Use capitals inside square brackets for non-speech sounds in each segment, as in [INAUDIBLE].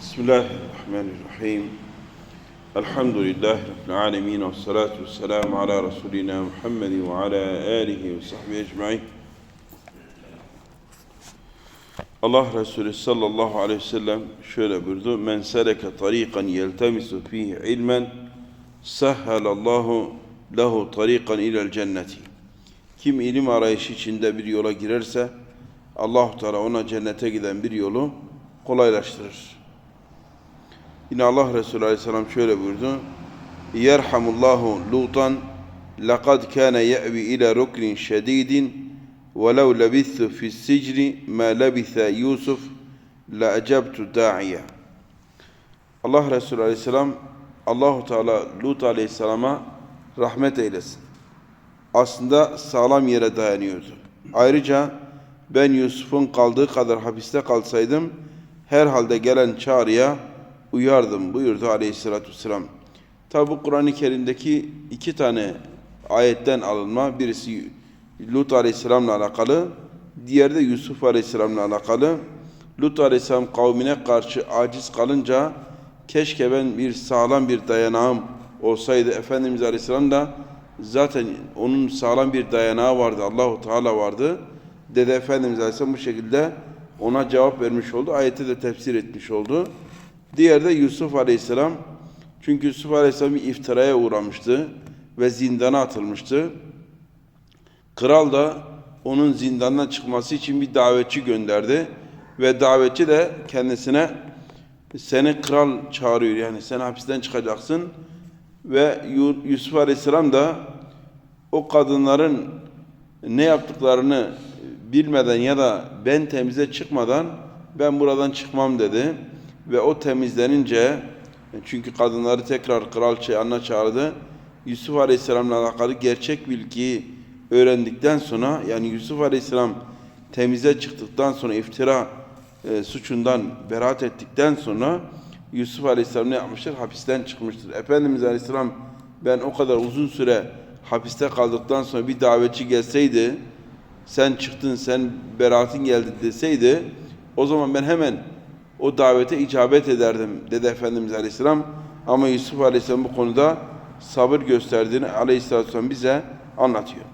Bismillahirrahmanirrahim. Elhamdülillahi Rabbil alemin ve salatu ve selamu ala Resulina Muhammed ve ala alihi ve sahbihi ecma'in. Allah Resulü sallallahu aleyhi ve sellem şöyle buyurdu. Men seleke tariqan yeltemisu fihi ilmen sahhalallahu lehu tariqan ilel cenneti. Kim ilim arayışı içinde bir yola girerse Allah Teala ona cennete giden bir yolu kolaylaştırır. Yine Allah Resulü Aleyhisselam şöyle buyurdu. Yerhamullahu Lutan laqad kana ya'vi ila ruknin şedidin وَلَوْ لَبِثْتُ فِي السِّجْنِ مَا لَبِثَ يُوسُفْ لَاَجَبْتُ دَاعِيَ Allah Resulü Aleyhisselam Allahu Teala Lut Aleyhisselam'a rahmet eylesin. Aslında sağlam yere dayanıyordu. Ayrıca ben Yusuf'un kaldığı kadar hapiste kalsaydım herhalde gelen çağrıya uyardım buyurdu Aleyhisselatü Vesselam. Tabi bu Kur'an-ı Kerim'deki iki tane ayetten alınma. Birisi Lut Aleyhisselam'la alakalı, diğeri de Yusuf Aleyhisselam'la alakalı. Lut Aleyhisselam kavmine karşı aciz kalınca keşke ben bir sağlam bir dayanağım olsaydı. Efendimiz Aleyhisselam da zaten onun sağlam bir dayanağı vardı. Allahu Teala vardı. Dede Efendimiz Aleyhisselam bu şekilde ona cevap vermiş oldu. Ayeti de tefsir etmiş oldu. Diğer de Yusuf Aleyhisselam. Çünkü Yusuf Aleyhisselam bir iftiraya uğramıştı ve zindana atılmıştı. Kral da onun zindandan çıkması için bir davetçi gönderdi. Ve davetçi de kendisine seni kral çağırıyor yani sen hapisten çıkacaksın. Ve Yusuf Aleyhisselam da o kadınların ne yaptıklarını bilmeden ya da ben temize çıkmadan ben buradan çıkmam dedi. Ve o temizlenince çünkü kadınları tekrar kral yanına çağırdı. Yusuf Aleyhisselam'la alakalı gerçek bilgiyi öğrendikten sonra yani Yusuf Aleyhisselam temize çıktıktan sonra iftira e, suçundan beraat ettikten sonra Yusuf Aleyhisselam ne yapmıştır? Hapisten çıkmıştır. Efendimiz Aleyhisselam ben o kadar uzun süre hapiste kaldıktan sonra bir davetçi gelseydi sen çıktın sen beraatın geldi deseydi o zaman ben hemen o davete icabet ederdim dedi Efendimiz Aleyhisselam. Ama Yusuf Aleyhisselam bu konuda sabır gösterdiğini Aleyhisselam bize anlatıyor.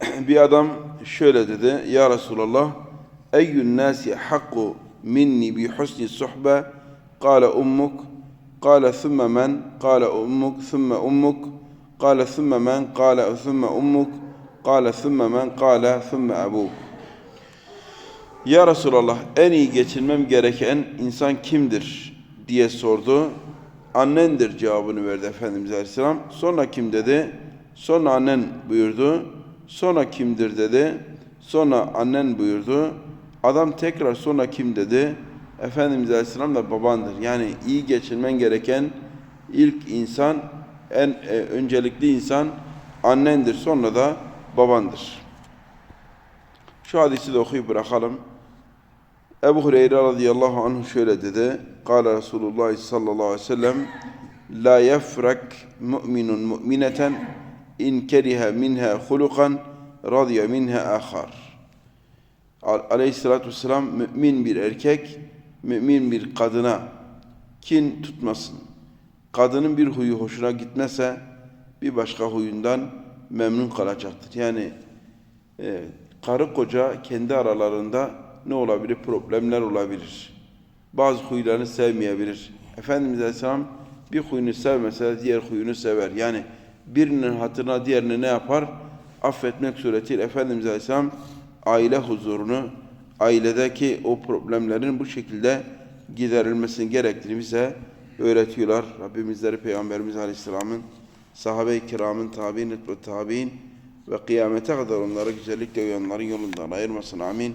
[CLEARS THROAT] bir adam şöyle dedi. Ya Resulallah eyyün nasi hakku minni bi husni suhbe kâle ummuk kâle thumme men kâle ummuk thumme ummuk kâle thumme men kâle thumme ummuk kâle thumme men kâle thumme abuk Ya Resulallah en iyi geçinmem gereken insan kimdir diye sordu. Annendir cevabını verdi Efendimiz Aleyhisselam. Sonra kim dedi? Sonra annen buyurdu. Sonra kimdir dedi. Sonra annen buyurdu. Adam tekrar sonra kim dedi. Efendimiz Aleyhisselam da babandır. Yani iyi geçirmen gereken ilk insan, en e, öncelikli insan annendir. Sonra da babandır. Şu hadisi de okuyup bırakalım. Ebu Hureyre radıyallahu anh şöyle dedi. Kale Resulullah sallallahu aleyhi ve sellem La yefrak mu'minun mu'mineten in keriha minha hulukan radiya minha ahar. Aleyhissalatü vesselam mümin bir erkek, mümin bir kadına kin tutmasın. Kadının bir huyu hoşuna gitmese bir başka huyundan memnun kalacaktır. Yani e, karı koca kendi aralarında ne olabilir? Problemler olabilir. Bazı huylarını sevmeyebilir. Efendimiz Aleyhisselam bir huyunu sevmese diğer huyunu sever. Yani birinin hatırına diğerini ne yapar? Affetmek suretiyle Efendimiz Aleyhisselam aile huzurunu, ailedeki o problemlerin bu şekilde giderilmesini gerektiğini bize öğretiyorlar. Rabbimizleri Peygamberimiz Aleyhisselam'ın, sahabe-i kiramın, tabi'in ve tabi'in ve kıyamete kadar onları güzellikle uyanların yolundan ayırmasın. Amin.